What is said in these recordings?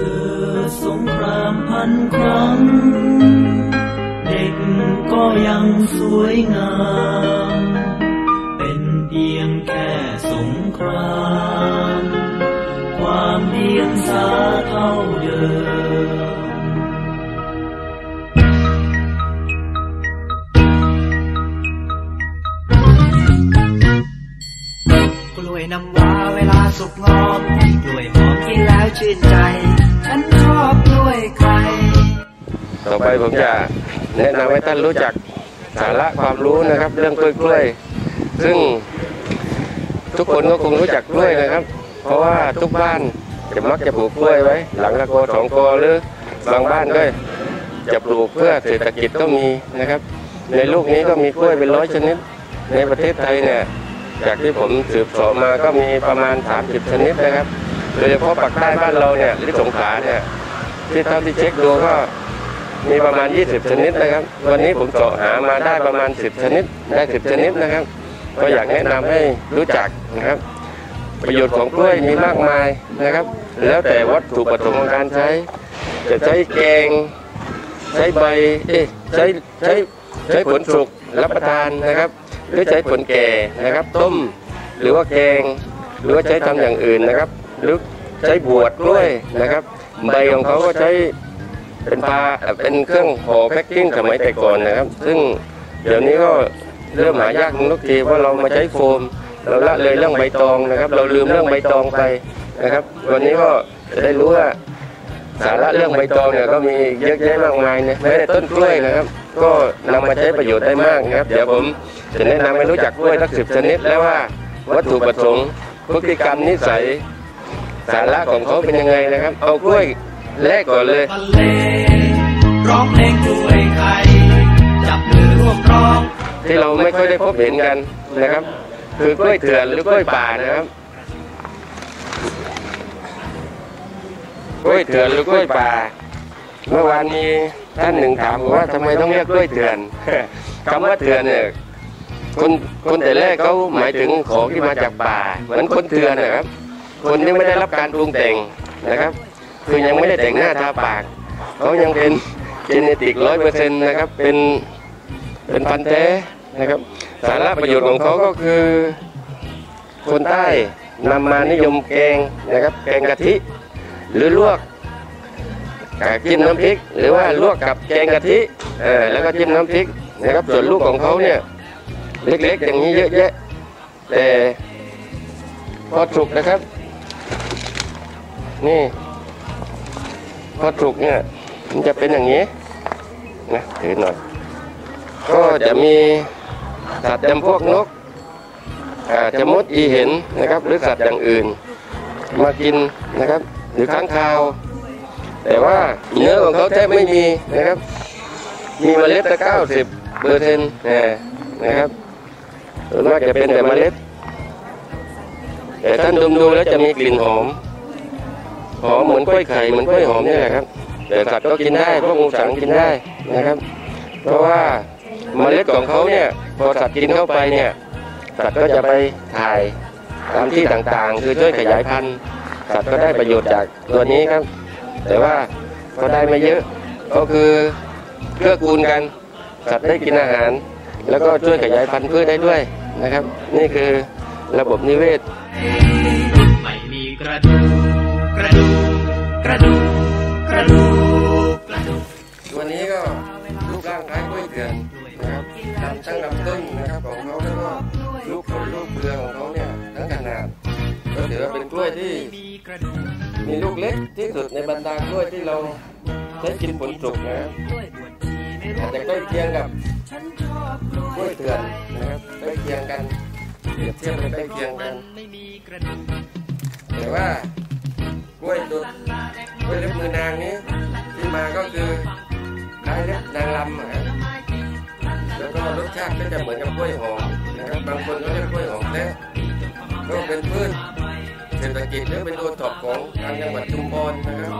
เกิดสงครามพันครั้ง เด็กก็ยังสวยงาม เป็นเพียงแค่สงคราม ความเพียงสาเท่าเดิม น้ำว้าเวลาสุกงอมกล้วยหอมกินแล้วชื่นใจ ฉันชอบกล้วยไข่ต่อไปผมจะแนะนำให้ท่านรู้จักสาระความรู้นะครับ เรื่องกล้วยกล้วย ซึ่งทุกคนก็คงรู้จักกล้วยนะครับ เพราะว่าทุกบ้านจะมักจะปลูกกล้วยไว้ หลังละโกสองโกหรือบางบ้านก็จะปลูกเพื่อเศรษฐกิจก็มีนะครับ ในลูกนี้ก็มีกล้วยเป็นร้อยชนิด ในประเทศไทยเนี่ย จากที่ผมสืบสอบมาก็มีประมาณ 30 ชนิดนะครับ โดยเฉพาะปากใต้บ้านเราเนี่ยหรือสงขลาเนี่ยที่เท่าที่เช็คดูก็มีประมาณ 20 ชนิดนะครับ วันนี้ผมเสาะหามาได้ประมาณ 10 ชนิด ได้ 10 ชนิดนะครับ ก็อยากแนะนำให้รู้จักนะครับ ประโยชน์ของกล้วยมีมากมายนะครับ แล้วแต่วัตถุประสงค์ของการใช้ จะใช้แกง ใช้ใบเอ๊ใช้ใช้ใช้ผลสุกรับประทานนะครับ หรือใช้ผลแก่นะครับ ต้ม หรือว่าแกง หรือว่าใช้ทำอย่างอื่นนะครับหรือใช้บวชกล้วยนะครับ ใบของเขาก็ใช้เป็นปลาเป็นเครื่องห่อแพ็คกิ้งสมัยแต่ก่อนนะครับ ซึ่งเดี๋ยวนี้ก็เริ่มหายากทุกทีเพราะเรามาใช้โฟม เราละเลยเรื่องใบตองนะครับ เราลืมเรื่องใบตองไปนะครับ วันนี้ก็จะได้รู้ว่าสาระเรื่องใบตองเนี่ยก็มีเยอะแยะมากมายเนะแม้แต่ต้นกล้วยนะครับ ก็นำมาใช้ประโยชน์ได้มากนะครับ เดี๋ยวผมจะแนะนำให้รู้จักกล้วยทั้งสิบชนิด แล้วว่าวัตถุประสงค์พฤติกรรมนิสัยสาระของเขาเป็นยังไงนะครับ เอากล้วยแรกก่อนเลยร้องเพลงกล้วยไข่จับมือร่วมร้องที่เราไม่ค่อยได้พบเห็นกันนะครับ คือกล้วยเถื่อนหรือกล้วยป่านะครับกล้วยเถื่อนหรือกล้วยป่า เมื่อวานมี ท่านหนึ่งถามผมว่าทำไมต้องเรียกกล้วยเถื่อนคำว่าเถื่อนเนี่ยคนคนแต่แรกเขาหมายถึงของที่มาจากป่า เหมือนคนเถื่อนนะครับ คนที่ไม่ได้รับการปรุงแต่งนะครับ คือยังไม่ได้แต่งหน้าทาปากเขายังเป็นเจเนติกร้อยเปอร์เซ็นต์นะครับเป็นเป็นพันธุ์แท้นะครับสาระประโยชน์ของเขาก็คือ คนใต้นำมานิยมแกงนะครับแกงกะทิ หรือลวก จิ้มน้ำพริก หรือว่าลวกกับแกงกะทิเออแล้วก็จิ้มน้ำพริกนะครับส่วนลูกของเขาเนี่ยเล็กๆ อย่างนี้เยอะแยะแต่พอสุกนะครับ นี่พอสุกเนี่ยมันจะเป็นอย่างนี้นะถือหน่อย ก็จะมีสัตว์จำพวกนกอาจจะมดอีเห็นนะครับ หรือสัตว์อย่างอื่น มากินนะครับ หรือค้างคาว แต่ว่าเนื้อของเขาแทบไม่มีนะครับ มีเมล็ดละเก้าสิบเปอร์เซ็นต์นะครับส่วนมากจะเป็นแต่เมล็ด แต่ท่านดมดูแล้วจะมีกลิ่นหอม หอมเหมือนกล้วยไข่เหมือนกล้วยหอมนี่แหละครับ แต่สัตว์ก็กินได้พวกงูสังกินได้นะครับ เพราะว่าเมล็ดของเขาเนี่ยพอสัตว์กินเข้าไปเนี่ยสัตว์ก็จะไปถ่ายตามที่ต่างๆ คือช่วยขยายพันธุ์สัตว์ก็ได้ประโยชน์จากตัวนี้ครับ แต่ว่าก็ได้ไม่เยอะ ก็คือเกื้อกูลกันสัตว์ได้กินอาหาร แล้วก็ช่วยขยายพันธุ์พืชได้ด้วยนะครับ นี่คือระบบนิเวศ ไม่มีกระดูกกระดูกกระดูกกระดูกกระดูกตัวนี้ก็รูปร่างคล้ายกล้วยเถื่อนนะครับลำตั้งลำต้นนะครับของเขาแล้วก็ลูกผลลูกเรือของเขาเนี่ยทั้งขนาดก็ถือว่าเป็นกล้วยที่ มีลูกเล็กที่สุดในบรรดากล้วยที่เราใช้กินผลสุกนะอาจจะใกล้เคียงกับกล้วยเถื่อนนะครับใกล้เคียงกันเปรียบเทียบกันใกล้เคียงกันแต่ว่ากล้วยตัวกล้วยเล็บมือนางนี้ที่มาก็คือคล้ายเล็บนางลำอะแล้วก็รสชาติก็จะเหมือนกับกล้วยหอมนะครับบางคนก็เรียกกล้วยหอมแท้ก็เป็นพืช เศรษฐกิจหรือเป็นโอท็อปของทางจังหวัดชุมพรนะครับ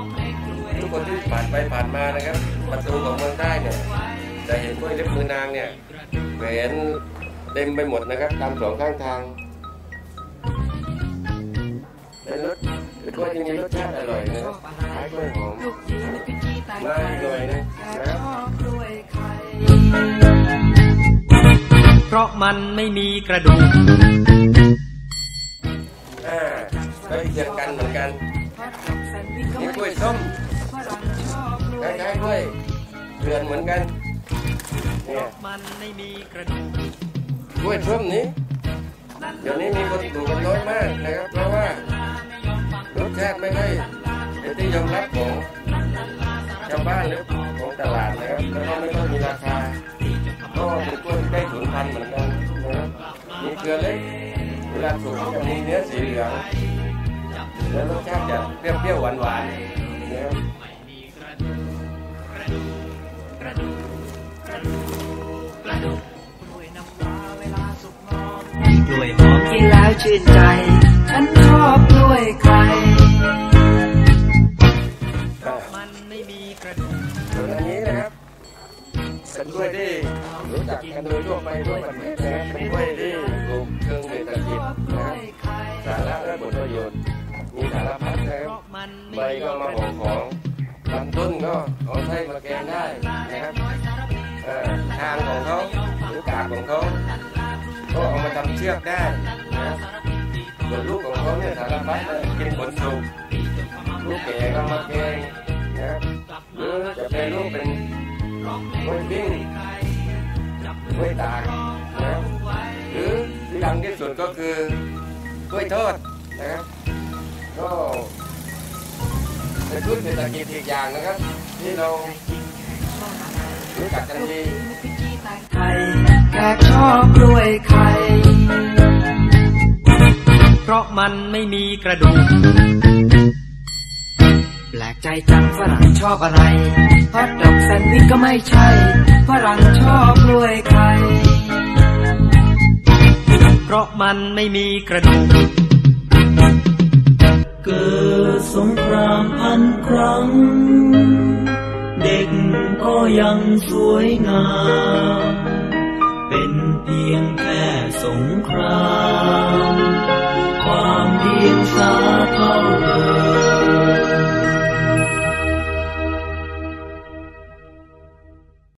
ทุกคนที่ผ่านไปผ่านมานะครับประตูของเมืองใต้เนี่ยจะเห็นกล้วยเล็บมือนางเนี่ยแหวนเต็มไปหมดนะครับตามสองข้างทางเป็นรถเป็นกล้วยที่มีรสชาติอร่อยนะครับคล้ายกล้วยหอมลูกยีนึกกจี้แตงมาไทยหน่อยนะแกนะครับชอบกล้วยไข่เพราะมันไม่มีกระดูกียงกันเหมือนกันเพราะกับแซนด์วิชก็นี่กล้วยส้มคล้ายๆกล้วยเดือนเหมือนกันเนี่ยมันไม่มีกระดูกกล้วยส้มนี้เดี๋ยวนี้มีคนปลูกกันน้อยมากนะครับเพราะว่ารสชาติไม่ค่อยเป็นที่ยอมรับของชาวบ้านหรือของตลาดนะครับแล้วก็ไม่ค่อยมีราคาก็เป็นกล้วยได้สูญพันธุ์เหมือนกันนะครับมีเครือเล็กเวลาสุกจะมีเนื้อสีเหลือง แล้วรสชาติจะเปรี้ยวๆหวานๆนะครับกล้วยน้ำว้าเวลาสุกงอมกล้วยหอมกินแล้วชื่นใจ ฉันชอบกล้วยไข่อ่ามันไม่มีกระดูกส่วนอันนี้นะครับเป็นกล้วยที่รู้จักกันโดยทั่วไปทั่วประเทศนะครับเป็นกล้วยที่ปลูกเชิงเศรษฐกิจกนะล้ควรับยไข่สาระและผลประโยชน์ ใบก็มาห่อกของลำต้นก็เอาไส้มาแกงได้นะครับทางของเขาหรือกาบของเขาก็เอามาทำเชือกได้นะส่วนลูกของเขาเนี่ยสารพัดเลยกินผลสุกลูกแก่ก็มาแกงนะครับหรือจะเป็นลูกเป็นกล้วยปิ้งกล้วยตากนะหรือที่ดังที่สุดก็คือกล้วยทอดนะครับก็ เป็นพืชเศรษฐกิจอีกอย่างนะครับ ที่เรารู้จักกันดีไข่แกชอบกล้วยไข่เพราะมันไม่มีกระดูก แปลกใจจังฝรั่งชอบอะไรฮอทดอกแซนด์วิชก็ไม่ใช่ฝรั่งชอบกล้วยไข่เพราะมันไม่มีกระดูกเกิด สงครามพันครั้ง เด็กก็ยังสวยงาม เป็นเพียงแค่สงคราม